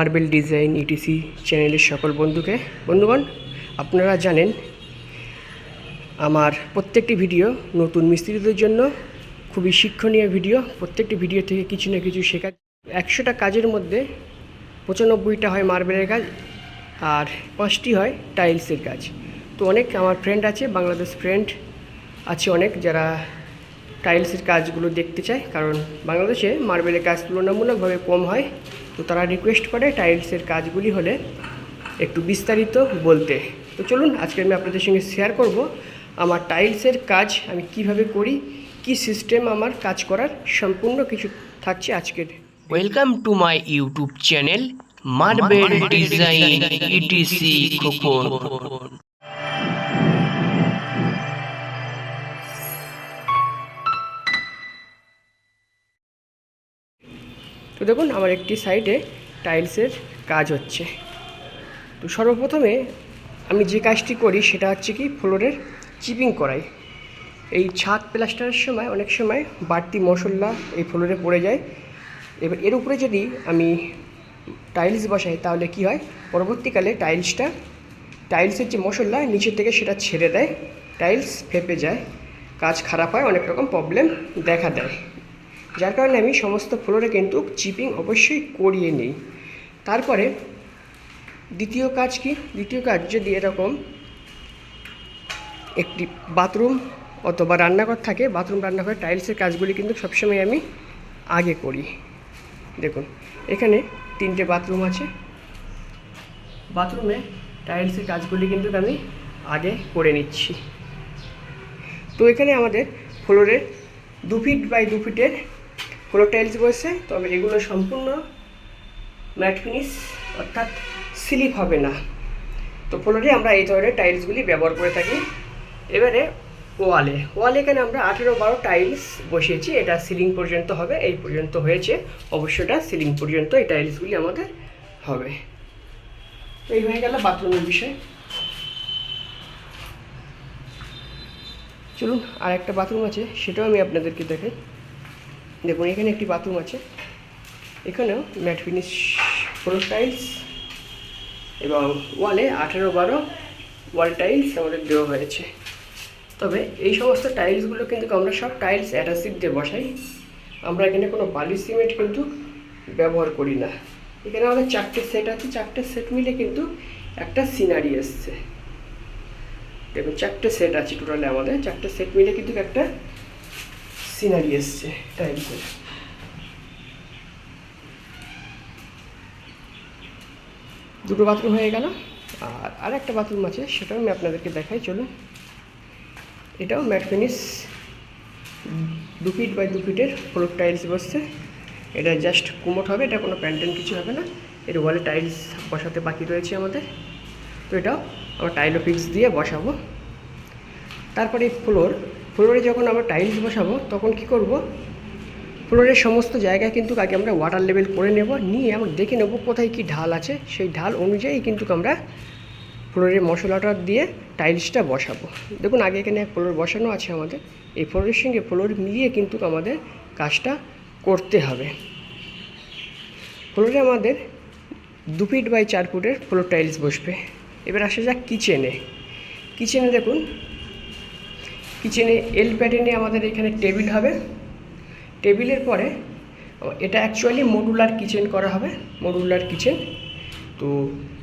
Marble design etc চ্যানেলের সকল বন্ধুকে, বন্ধুগণ, আপনারা জানেন আমার প্রত্যেকটি ভিডিও নতুন মিস্ত্রিদের জন্য খুবই শিক্ষণীয় ভিডিও। প্রত্যেকটি ভিডিও থেকে কিছু না কিছু শেখা। একশোটা কাজের মধ্যে পঁচানব্বইটা হয় মার্বেলের কাজ আর পাঁচটি হয় টাইলসের কাজ। তো অনেক আমার ফ্রেন্ড আছে, বাংলাদেশ ফ্রেন্ড আছে অনেক যারা টাইলসের কাজগুলো দেখতে চায়। কারণ বাংলাদেশে মার্বেলের কাজ তুলনামূলকভাবে কম হয়। তো তারা রিকোয়েস্ট করে টাইলসের কাজগুলি হলে একটু বিস্তারিত বলতে। তো চলুন, আজকে আমি আপনাদের সঙ্গে শেয়ার করব আমার টাইলসের কাজ, আমি কীভাবে করি, কি সিস্টেম আমার কাজ করার সম্পূর্ণ কিছু থাকছে আজকের। Welcome to my YouTube channel marble design etc তো দেখুন, আমার একটি সাইডে টাইলসের কাজ হচ্ছে। তো সর্বপ্রথমে আমি যে কাজটি করি সেটা হচ্ছে কি, ফ্লোরের চিপিং করাই। এই ছাদ প্লাস্টারের সময়, অনেক সময় বাড়তি মশলা এই ফ্লোরে পড়ে যায়। এবার এর উপরে যদি আমি টাইলস বসাই, তাহলে কি হয়? পরবর্তীকালে টাইলসটা, টাইলসের যে মশলা, নিচের থেকে সেটা ছেড়ে দেয়। টাইলস ফেপে যায়। কাজ খারাপ হয়, অনেক রকম প্রবলেম দেখা দেয়। যার কারণে আমি সমস্ত ফ্লোরে কিন্তু চিপিং অবশ্যই করিয়ে নিই। তারপরে দ্বিতীয় কাজ কি? দ্বিতীয় কাজ যদি এরকম একটি বাথরুম অথবা রান্নাঘর থাকে, বাথরুম, রান্নাঘর, টাইলসের কাজগুলি কিন্তু সবসময় আমি আগে করি। দেখুন, এখানে তিনটে বাথরুম আছে। বাথরুমে টাইলসের কাজগুলি কিন্তু আমি আগে করে নিচ্ছি। তো এখানে আমাদের ফ্লোরে দু ফিট বাই দু ফিটের ফ্লোর টাইলস বসছে তবে এগুলো সম্পূর্ণ ম্যাট ফিনিশ অর্থাৎ স্লিপ হবে না। তো ফ্লোরে আমরা এই ধরনের টাইলসগুলি ব্যবহার করে থাকি। এবারে ওয়ালে ওয়ালে এখানে আমরা আঠেরো বারো টাইলস বসিয়েছি, এটা সিলিং পর্যন্ত হবে, এই পর্যন্ত হয়েছে। অবশ্যটা সিলিং পর্যন্ত এই টাইলসগুলি আমাদের হবে। এই হয়ে গেল বাথরুমের বিষয়। চলুন আর একটা বাথরুম আছে, সেটাও আমি আপনাদেরকে দেখাই। দেখুন, এখানে একটি বাথরুম আছে। এখানেও ম্যাট ফিনিশ ফ্লোর টাইলস এবং ওয়ালে আঠেরো বারো ওয়াল টাইলস আমাদের দেওয়া হয়েছে। তবে এই সমস্ত টাইলসগুলো কিন্তু আমরা সব টাইলস অ্যাটাসিভ দিয়ে বসাই। আমরা এখানে কোনো বালি সিমেন্ট কিন্তু ব্যবহার করি না। এখানে আমাদের চারটে সেট আছে। চারটে সেট মিলে কিন্তু একটা সিনারি এসছে। দেখুন, চারটে সেট আছে টোটালে আমাদের। চারটে সেট মিলে কিন্তু একটা সিনারি এসছে টাইলসের দুটো বাথরুম হয়ে গেল। আর আর একটা বাথরুম আছে সেটাও আমি আপনাদেরকে দেখাই চলুন। এটাও ম্যাট ফিনিশ। দু ফিট বাই দু ফিটের ফ্লোর টাইলস বসছে। এটা জাস্ট কুমোট হবে এটা কোনো প্যান্টেন কিছু হবে না। এর ওয়ালে টাইলস বসাতে বাকি রয়েছে আমাদের। তো এটাও আমরা টাইলো ফিক্স দিয়ে বসাবো। তারপরে ফ্লোর ফ্লোরে যখন আমরা টাইলস বসাবো, তখন কি করব? ফ্লোরের সমস্ত জায়গায় কিন্তু আগে আমরা ওয়াটার লেভেল করে নেব, নিয়ে আমরা দেখে নেব কোথায় কি ঢাল আছে। সেই ঢাল অনুযায়ী কিন্তু আমরা ফ্লোরের মশলাটা দিয়ে টাইলসটা বসাবো। দেখুন, আগে এখানে ফ্লোর বসানো আছে আমাদের। এই ফ্লোরের সঙ্গে ফ্লোর মিলিয়ে কিন্তু আমাদের কাজটা করতে হবে। ফ্লোরে আমাদের দু ফিট বাই চার ফুটের ফ্লোর টাইলস বসবে। এবার আসা যাক কিচেনে কিচেনে দেখুন কিচেনে এল প্যাটার্নে আমাদের এখানে টেবিল হবে। টেবিলের পরে, এটা অ্যাকচুয়ালি মডুলার কিচেন করা হবে মডুলার কিচেন তো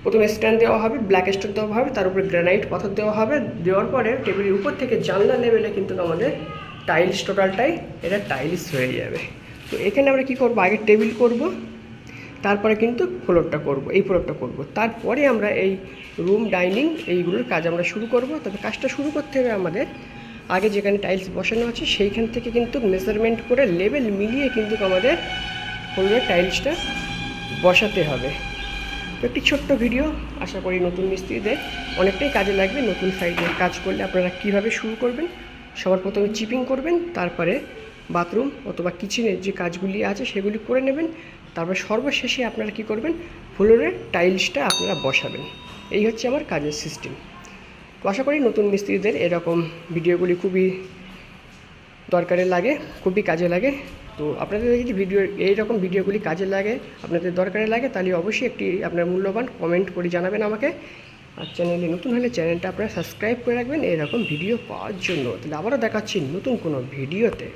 প্রথমে স্ট্যান্ড দেওয়া হবে ব্ল্যাক স্টোন দেওয়া হবে, তার উপরে গ্রানাইট পাথর দেওয়া হবে। দেওয়ার পরে টেবিলের উপর থেকে জানলা লেভেলে কিন্তু আমাদের টাইলস টোটালটাই এটা টাইলস হয়ে যাবে। তো এখানে আমরা কী করব? আগে টেবিল করব, তারপরে কিন্তু ফ্লোরটা করব, এই ফ্লোরটা করব। তারপরে আমরা এই রুম ডাইনিং এইগুলোর কাজ আমরা শুরু করব। তবে কাজটা শুরু করতে হবে আমাদের আগে যেখানে টাইলস বসানো আছে, সেইখান থেকে কিন্তু মেজারমেন্ট করে লেভেল মিলিয়ে কিন্তু আমাদের ফ্লোরের টাইলসটা বসাতে হবে। তো একটি ছোট্ট ভিডিও আশা করি নতুন মিস্ত্রিদের অনেকটাই কাজে লাগবে। নতুন সাইডে কাজ করলে আপনারা কীভাবে শুরু করবেন, সবার প্রথমে চিপিং করবেন, তারপরে বাথরুম অথবা কিচেনের যে কাজগুলি আছে সেগুলি করে নেবেন, তারপর সর্বশেষে আপনারা কি করবেন ফ্লোরের টাইলসটা আপনারা বসাবেন। এই হচ্ছে আমার কাজের সিস্টেম তো আশা করি নতুন মিস্ত্রিদের এরকম ভিডিওগুলি খুবই দরকারে লাগে, খুবই কাজে লাগে। তো আপনাদের যদি ভিডিও, এইরকম ভিডিওগুলি কাজে লাগে, আপনাদের দরকারে লাগে, তাহলে অবশ্যই একটি আপনার মূল্যবান কমেন্ট করে জানাবেন আমাকে। আর চ্যানেলে নতুন হলে চ্যানেলটা আপনারা সাবস্ক্রাইব করে রাখবেন, এরকম ভিডিও পাওয়ার জন্য। তাহলে আবারও দেখাচ্ছি নতুন কোনো ভিডিওতে।